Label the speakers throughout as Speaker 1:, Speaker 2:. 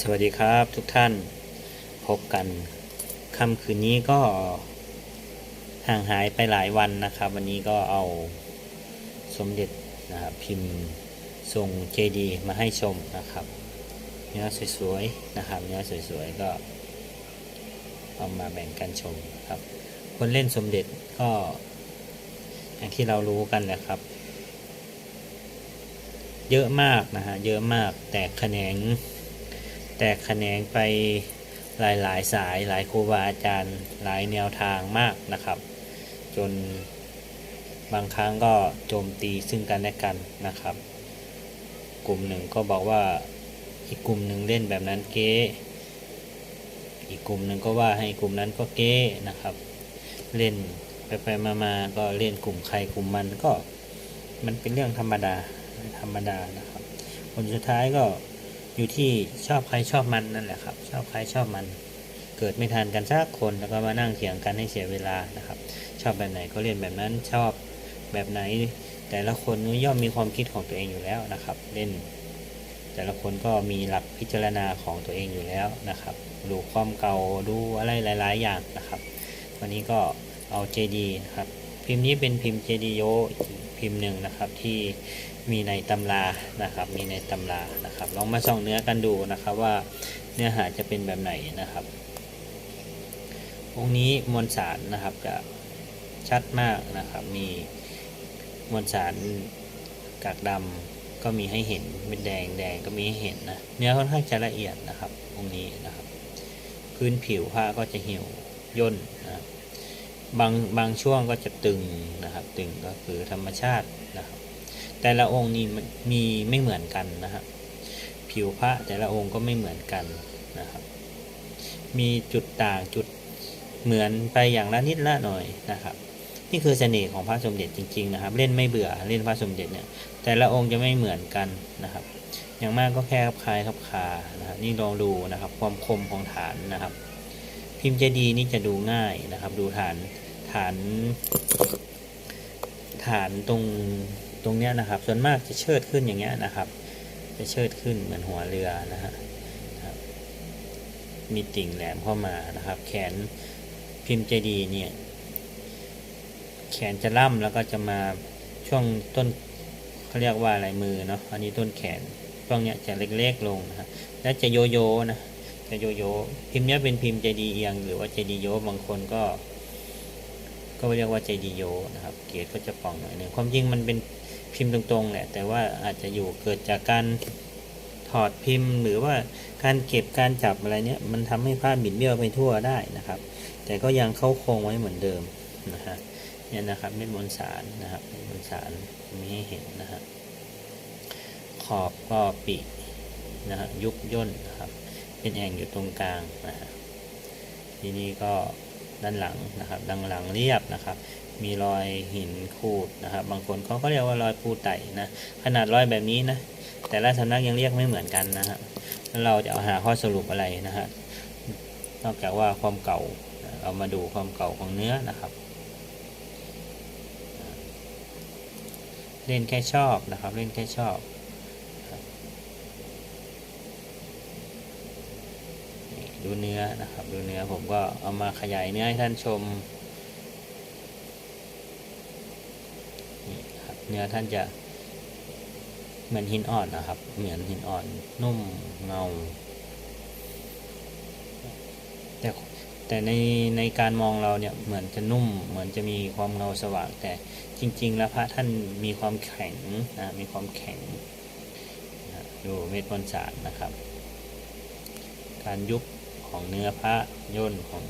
Speaker 1: สวัสดีครับทุกท่านพบกันค่ำคืนนี้ก็ห่างหายไปหลายวันนะครับ วันนี้ก็เอาสมเด็จนะครับพิมพ์ทรงเจดีมาให้ชมนะครับเนื้อสวยๆนะครับเนื้อสวยๆก็เอามาแบ่งกันชมครับ คนเล่นสมเด็จก็อย่างที่เรารู้กันแหละครับ เยอะมากนะฮะเยอะมากแตกแขนง แตกแขนงไปหลายหลายๆ สายหลายครูบาอาจารย์หลายแนวทางมากนะครับ จนบางครั้งก็โจมตีซึ่งกันและกันนะครับ กลุ่มหนึ่งก็บอกว่าอีกกลุ่มหนึ่งเล่นแบบนั้นเก๊อีกกลุ่มหนึ่งก็ว่าให้กลุ่มนั้นก็เก๊นะครับ เล่นไปไปมามาก็เล่นกลุ่มใครกลุ่มมันก็มันเป็นเรื่องธรรมดาธรรมดานะครับผลสุดท้ายก็ อยู่ที่ชอบใครชอบมันนั่นแหละครับ ชอบใครชอบมัน เกิดไม่ทันกันสักคนแล้วก็มานั่งเถียงกันให้เสียเวลานะครับ ชอบแบบไหนก็เล่นแบบนั้นชอบแบบไหน แต่ละคนย่อมมีความคิดของตัวเองอยู่แล้วนะครับ เล่น แต่ละคนก็มีหลักพิจารณาของตัวเองอยู่แล้วนะครับดูความเก่าดูอะไรหลาย ๆ อย่างนะครับ วันนี้ก็เอา JD นะครับพิมพ์นี้เป็นพิมพ์ JD โย พิมพ์หนึ่งนะครับที่มีในตำรานะครับมีในตำรานะครับลองมาส่องเนื้อกันดูนะครับว่าเนื้อหาจะเป็นแบบไหนนะครับ องค์นี้มวลสารนะครับจะชัดมากนะครับ มีมวลสารกากดำก็มีให้เห็นเป็นแดงแดงก็มีให้เห็นนะเนื้อค่อนข้างจะละเอียดนะครับองค์นี้นะครับ พื้นผิวผ้าก็จะเหี่ยวย่นนะครับ บางบางช่วงก็จะตึงนะครับ ตึงก็คือธรรมชาตินะครับ แต่ละองค์นี่มีไม่เหมือนกันนะครับผิวพระแต่ละองค์ก็ไม่เหมือนกันนะครับ มีจุดต่างจุดเหมือนไปอย่างละนิดละหน่อยนะครับ นี่คือเสน่ห์ของพระสมเด็จจริง ๆ นะครับ เล่นไม่เบื่อเล่นพระสมเด็จเนี่ยแต่ละองค์จะไม่เหมือนกันนะครับ อย่างมากก็แค่คล้ายครับคานะครับนี่ลองดูนะครับ ความคมของฐานนะครับ พิมพ์เจดีย์นี่จะดูง่ายนะครับ ดูฐานฐาน ฐานตรงตรงเนี้ยนะครับ ส่วนมากจะเชิดขึ้นอย่างเงี้ยนะครับ จะเชิดขึ้นเหมือนหัวเรือนะฮะมีติ่งแหลมเข้ามานะครับ แขนพิมพ์เจดีย์เนี่ยแขนจะล่ำแล้วก็จะมาช่วงต้นเขาเรียกว่าอะไรมือเนาะอันนี้ต้นแขนช่วงเนี้ยจะเล็กๆลงนะครับแล้วจะโยโย่นะ จะโยโย่พิมพ์เนี้ยเป็นพิมพ์เจดีเอียง หรือว่าเจดีโยบางคนก็ ก็เรียกว่าเจดีโยนะครับ เกรดก็จะป่องหน่อยนึงความจริงมันเป็นพิมพ์ตรงๆแหละแต่ว่าอาจจะอยู่เกิดจากการถอดพิมพ์ หรือว่าการเก็บการจับอะไรเนี้ยมันทำให้ภาพบิดเบี้ยวไปทั่วได้นะครับ แต่ก็ยังเข้าโครงไว้เหมือนเดิมนะฮะเนี่ยนะครับเม็ดมวลสารนะครับเม็ดมวลสารมีให้เห็นนะฮะขอบก็ปินะฮะยุบย่น เป็นแอ่งอยู่ตรงกลางนะฮะทีนี้ก็ด้านหลังนะครับด้านหลังเรียบนะครับ มีรอยหินขูดนะครับ บางคนเขาก็เรียกว่ารอยปูไต่นะขนาดรอยแบบนี้นะแต่ละสำนักยังเรียกไม่เหมือนกันนะฮะแล้วเราจะเอาหาข้อสรุปอะไรนะฮะนอกจากว่าความเก่าเรามาดูความเก่าของเนื้อนะครับ เล่นแค่ชอบนะครับ เล่นแค่ชอบนี่ ดูเนื้อนะครับ ดูเนื้อผมก็เอามาขยายเนื้อให้ท่านชมนี่ครับเนื้อท่านจะเหมือนหินอ่อนนะครับ เหมือนหินอ่อนนุ่มเงา แต่แต่ในในการมองเราเนี่ยเหมือนจะนุ่ม เหมือนจะมีความเงาสว่าง แต่จริง ๆ แล้วพระท่านมีความแข็งนะมีความแข็งนะดูเม็ดมวลสารนะครับ การยุบ ของเนื้อพระย่นของ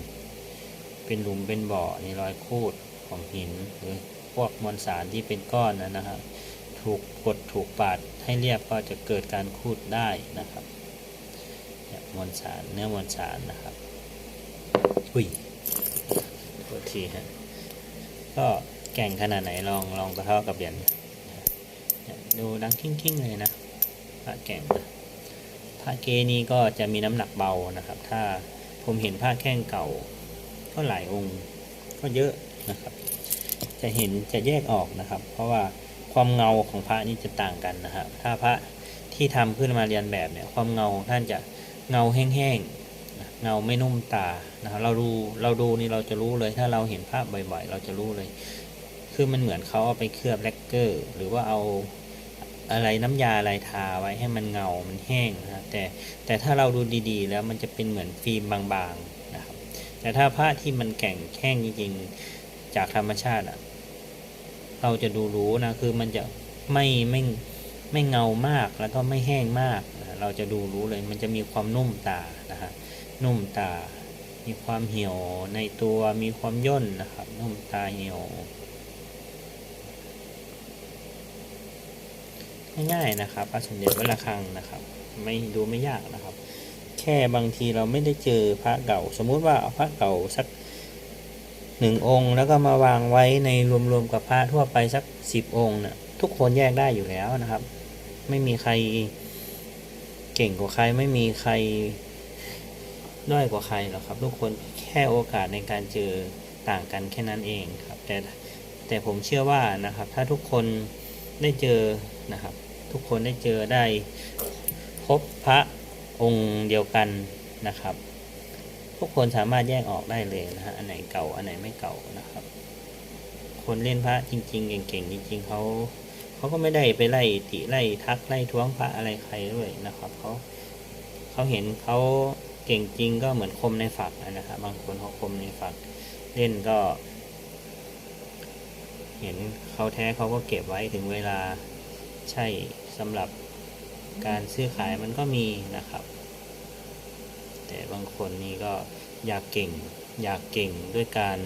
Speaker 1: เป็นหลุมเป็นบ่อนี่รอยคูดของหินหรือพวกมวลสารที่เป็นก้อนนะนะครับ ถูกกดถูกปาดให้เรียบก็จะเกิดการคูดได้นะครับเนี่ยมวลสารเนื้อมวลสารนะครับอุ้ยโทษทีฮะก็แก่งขนาดไหนลองลองกระเท่ากับเหรียญเนี่ยดูดังกิ้งๆเลยนะพระแก่งนะ พระเกนี้ก็จะมีน้ำหนักเบานะครับ ถ้าผมเห็นผ้าแข้งเก่า ก็หลายองค์ก็เยอะนะครับ จะเห็นจะแยกออกนะครับ เพราะว่าความเงาของพระนี่จะต่างกันนะครับถ้าพระที่ทำขึ้นมาเรียนแบบเนี่ยความเงาของท่านจะเงาแห้งๆเงาไม่นุ่มตานะครับเราดูเราดูนี่เราจะรู้เลย ถ้าเราเห็นภาพบ่อยๆ เราจะรู้เลย คือมันเหมือนเขาเอาไปเคลือบแลกเกอร์ หรือว่าเอา อะไรน้ำยาอะไรทาไว้ให้มันเงา มันแห้งนะครับแต่แต่ถ้าเราดูดีๆ แล้วมันจะเป็นเหมือนฟิล์มบางๆนะครับ แต่ถ้าผ้าที่มันแข็งแห้งจริงๆ จากธรรมชาติอะ เราจะดูรู้นะ คือมันจะไม่ไม่ไม่เงามากแล้วก็ไม่แห้งมากนะเราจะดูรู้เลย มันจะมีความนุ่มตานะฮะ นุ่มตา มีความเหี่ยวในตัว มีความย่นนะครับ นุ่มตาเหี่ยว ง่ายๆนะครับพระสมเด็จวัดระฆังนะครับ ไม่ดูไม่ยากนะครับ แค่บางทีเราไม่ได้เจอพระเก่า สมมุติว่าเอาพระเก่าสักหนึ่งองค์ แล้วก็มาวางไว้ในรวมๆกับพระทั่วไปสักสิบองค์เนี่ยทุกคนแยกได้อยู่แล้วนะครับ ไม่มีใครเก่งกว่าใครไม่มีใครด้อยกว่าใครหรอกครับ ทุกคนแค่โอกาสในการเจอต่างกันแค่นั้นเองครับ แต่แต่ผมเชื่อว่านะครับ ถ้าทุกคนได้เจอนะครับ ทุกคนได้เจอได้พบพระองค์เดียวกันนะครับ ทุกคนสามารถแยกออกได้เลยนะฮะอันไหนเก่าอันไหนไม่เก่านะครับ คนเล่นพระจริง ๆ เก่งๆจริง ๆเขาเขาก็ไม่ได้ไปไล่ติไล่ทักไล่ท้วงพระอะไรใครด้วยนะครับเขาเขาเห็นเขาเก่งจริงก็เหมือนคมในฝักนะครับบางคนเขาคมในฝักเล่นก็ เห็นเขาแท้เขาก็เก็บไว้ถึงเวลาใช่ สำหรับการซื้อขายมันก็มีนะครับ แต่บางคนนี่ก็อยากเก่ง อยากเก่งด้วยการ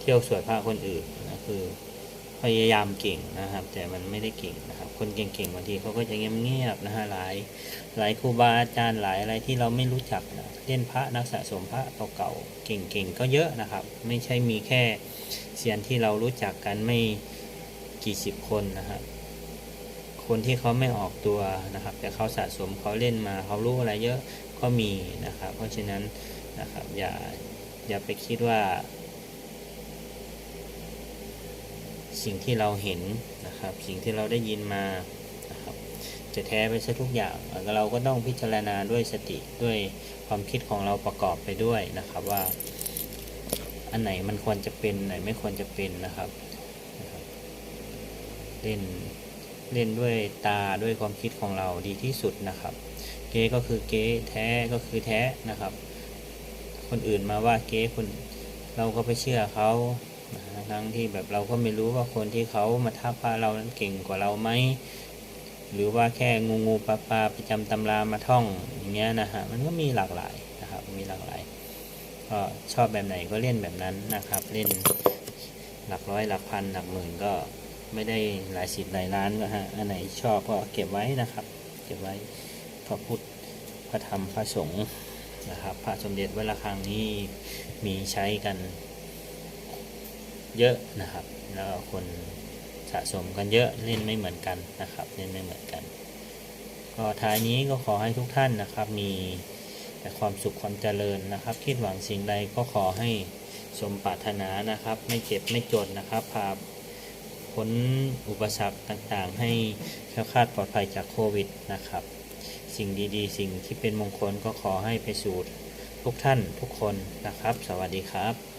Speaker 1: เที่ยวสวยผ้าคนอื่นนะคือพยายามเก่งนะครับ แต่มันไม่ได้เก่งนะครับ คนเก่งๆบางทีเขาก็จะเงียบๆนะฮะหลายหลายครูบาอาจารย์หลายอะไรที่เราไม่รู้จักนะเล่นพระนักสะสมพระเก่าๆเก่งๆก็เยอะนะครับ ไม่ใช่มีแค่เซียนที่เรารู้จักกันไม่กี่สิบคนนะครับ คนที่เขาไม่ออกตัวนะครับ แต่เขาสะสมเขาเล่นมาเขารู้อะไรเยอะก็มีนะครับ เพราะฉะนั้นนะครับอย่าอย่าไปคิดว่า สิ่งที่เราเห็นนะครับ สิ่งที่เราได้ยินมานะครับจะแท้ไปซะทุกอย่างแล้วเราก็ต้องพิจารณาด้วยสติด้วยความคิดของเราประกอบไปด้วยนะครับว่า อันไหนมันควรจะเป็นไหนไม่ควรจะเป็นนะครับนะครับเล่น เล่นด้วยตาด้วยความคิดของเราดีที่สุดนะครับ เก๊ก็คือเก๊แท้ก็คือแท้นะครับ คนอื่นมาว่าเก๊คนเราก็ไปเชื่อเขาทั้งที่แบบเราก็ไม่รู้ว่าคนที่เขามาทักพาเรานั้นเก่งกว่าเราไหมหรือว่าแค่งูงูปลาปลาไปจำตำรามาท่องอย่างเงี้ยนะฮะมันก็มีหลากหลายนะครับมีหลากหลายก็ชอบแบบไหนก็เล่นแบบนั้นนะครับ เล่นหลักร้อยหลักพันหลักหมื่นก็ ไม่ได้หลายสิบหลายล้านก็ฮะอันไหนชอบก็เก็บไว้นะครับ เก็บไว้พระพุทธพระธรรมพระสงฆ์นะครับ พระสมเด็จวัดระฆังนี้มีใช้กันเยอะนะครับ แล้วคนสะสมกันเยอะเล่นไม่เหมือนกันนะครับเล่นไม่เหมือนกัน ก็ท้ายนี้ก็ขอให้ทุกท่านนะครับมีแต่ความสุขความเจริญนะครับ คิดหวังสิ่งใดก็ขอให้สมปรารถนานะครับ ไม่เจ็บไม่จนนะครับพา พ้นอุปสรรคต่างๆ ให้แค้วคลาดปลอดภัยจากโควิดนะครับ สิ่งดีๆ สิ่งที่เป็นมงคลก็ขอให้ไปสู่ทุกท่านทุกคนนะครับ สวัสดีครับ